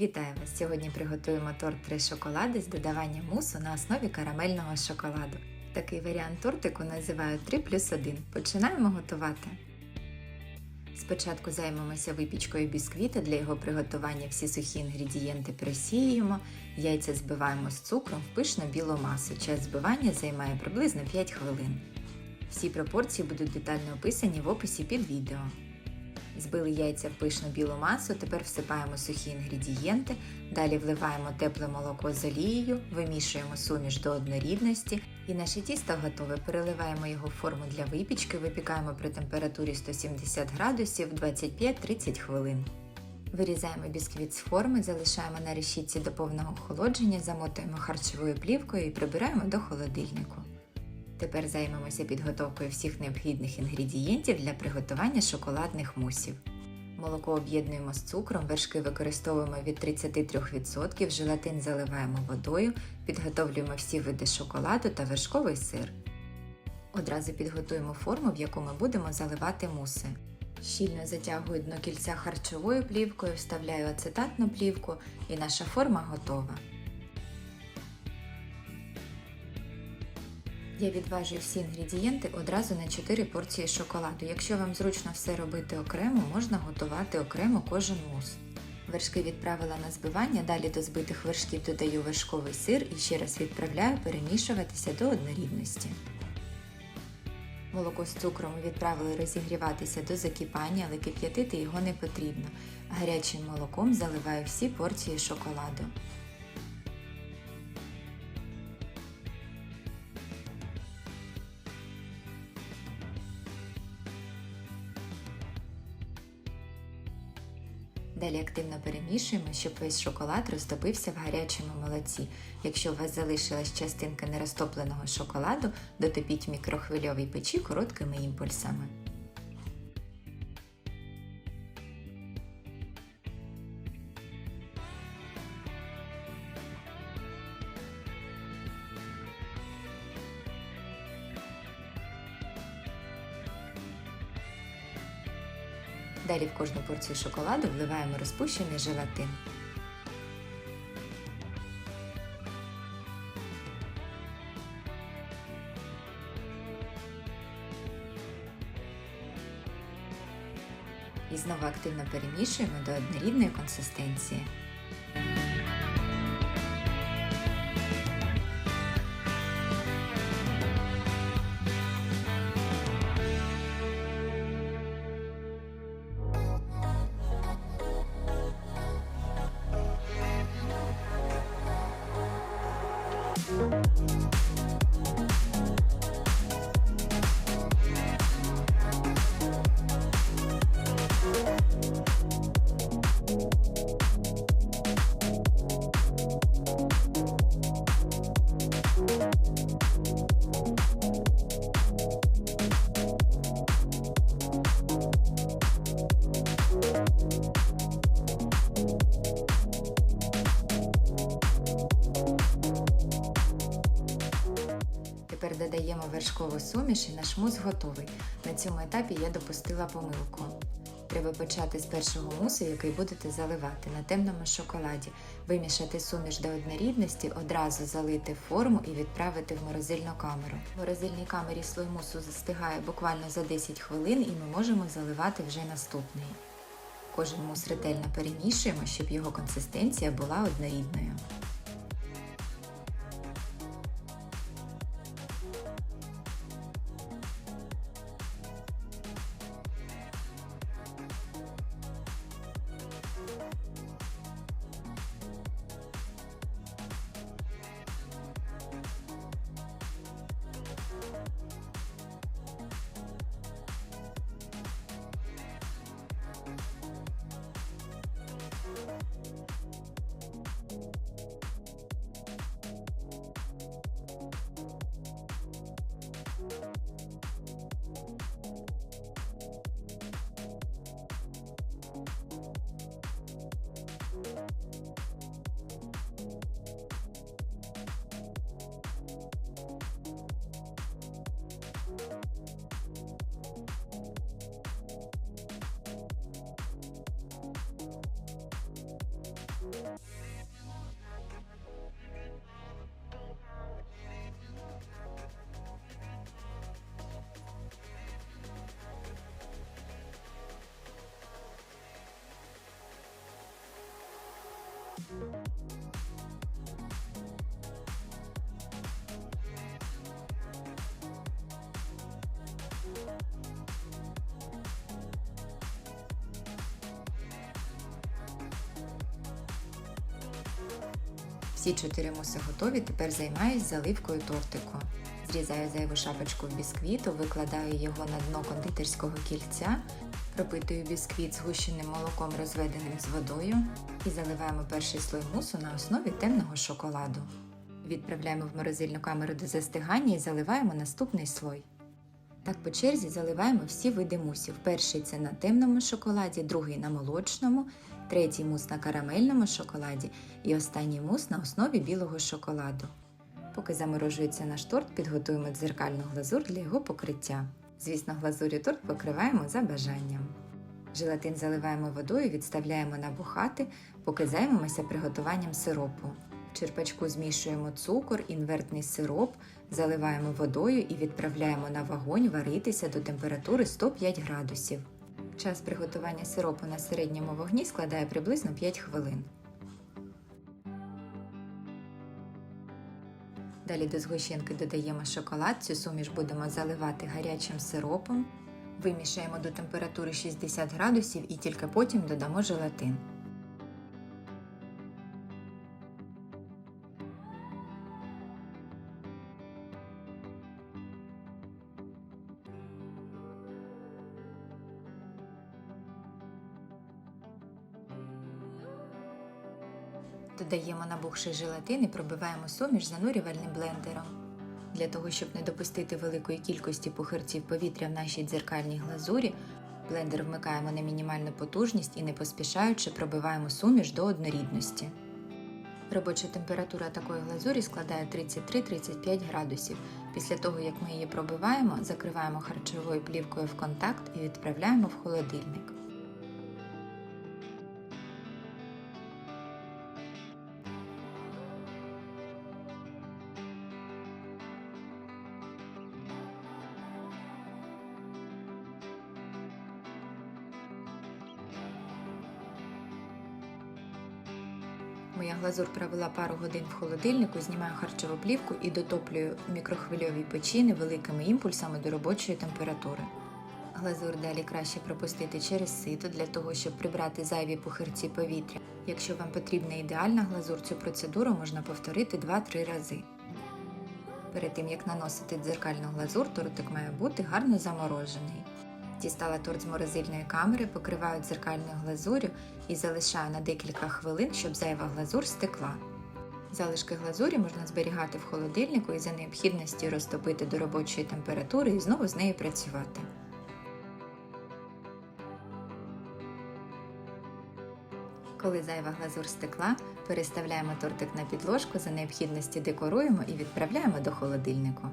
Вітаю вас! Сьогодні приготуємо торт три шоколади з додаванням мусу на основі карамельного шоколаду. Такий варіант тортику називають 3 плюс 1. Починаємо готувати. Спочатку займемося випічкою бісквіта. Для його приготування всі сухі інгредієнти просіюємо, яйця збиваємо з цукром в пишну білу масу. Час збивання займає приблизно 5 хвилин. Всі пропорції будуть детально описані в описі під відео. Збили яйця в пишну білу масу, тепер всипаємо сухі інгредієнти, далі вливаємо тепле молоко з олією, вимішуємо суміш до однорідності і наше тісто готове. Переливаємо його в форму для випічки, випікаємо при температурі 170 градусів 25-30 хвилин. Вирізаємо бісквіт з форми, залишаємо на решітці до повного охолодження, замотуємо харчовою плівкою і прибираємо до холодильнику. Тепер займемося підготовкою всіх необхідних інгредієнтів для приготування шоколадних мусів. Молоко об'єднуємо з цукром, вершки використовуємо від 33%, желатин заливаємо водою, підготовлюємо всі види шоколаду та вершковий сир. Одразу підготуємо форму, в яку ми будемо заливати муси. Щільно затягую дно кільця харчовою плівкою, вставляю ацетатну плівку і наша форма готова. Я відважую всі інгредієнти одразу на 4 порції шоколаду. Якщо вам зручно все робити окремо, можна готувати окремо кожен мус. Вершки відправила на збивання, далі до збитих вершків додаю вершковий сир і ще раз відправляю перемішуватися до однорідності. Молоко з цукром відправили розігріватися до закипання, але кип'ятити його не потрібно. Гарячим молоком заливаю всі порції шоколаду. Далі активно перемішуємо, щоб весь шоколад розтопився в гарячому молоці. Якщо у вас залишилась частинка нерозтопленого шоколаду, дотопіть в мікрохвильовій печі короткими імпульсами. Далі в кожну порцію шоколаду вливаємо розпущений желатин. І знову активно перемішуємо до однорідної консистенції. Música додаємо вершкову суміш і наш мус готовий. На цьому етапі я допустила помилку. Треба почати з першого мусу, який будете заливати на темному шоколаді, вимішати суміш до однорідності, одразу залити форму і відправити в морозильну камеру. В морозильній камері слой мусу застигає буквально за 10 хвилин і ми можемо заливати вже наступний. Кожен мус ретельно перемішуємо, щоб його консистенція була однорідною. Всі чотири муси готові, тепер займаюсь заливкою тортику. Зрізаю зайву шапочку в бісквіту, викладаю його на дно кондитерського кільця, пропитую бісквіт згущеним молоком, розведеним з водою, і заливаємо перший слой мусу на основі темного шоколаду. Відправляємо в морозильну камеру до застигання і заливаємо наступний слой. Так по черзі заливаємо всі види мусів. Перший це на темному шоколаді, другий на молочному, третій мус на карамельному шоколаді і останній мус на основі білого шоколаду. Поки заморожується наш торт, підготуємо дзеркальну глазур для його покриття. Звісно, глазур'ю торт покриваємо за бажанням. Желатин заливаємо водою, і відставляємо набухати, поки займемося приготуванням сиропу. В черпачку змішуємо цукор, інвертний сироп, заливаємо водою і відправляємо на вогонь варитися до температури 105 градусів. Час приготування сиропу на середньому вогні складає приблизно 5 хвилин. Далі до згущенки додаємо шоколад, цю суміш будемо заливати гарячим сиропом, вимішаємо до температури 60 градусів і тільки потім додамо желатин. Додаємо набухший желатин і пробиваємо суміш занурювальним блендером. Для того, щоб не допустити великої кількості пухирців повітря в нашій дзеркальній глазурі, блендер вмикаємо на мінімальну потужність і не поспішаючи пробиваємо суміш до однорідності. Робоча температура такої глазурі складає 33-35 градусів. Після того, як ми її пробиваємо, закриваємо харчовою плівкою в контакт і відправляємо в холодильник. Моя глазур провела пару годин в холодильнику, знімаю харчову плівку і дотоплюю в мікрохвильовій печі невеликими імпульсами до робочої температури. Глазур далі краще пропустити через сито для того, щоб прибрати зайві пухирці повітря. Якщо вам потрібна ідеальна глазур, цю процедуру можна повторити 2-3 рази. Перед тим як наносити дзеркальну глазур, тортик має бути гарно заморожений. Дістала торт з морозильної камери, покриваю дзеркальною глазурю і залишаю на декілька хвилин, щоб зайва глазур стекла. Залишки глазурі можна зберігати в холодильнику і за необхідності розтопити до робочої температури і знову з нею працювати. Коли зайва глазур стекла, переставляємо тортик на підложку, за необхідності декоруємо і відправляємо до холодильнику.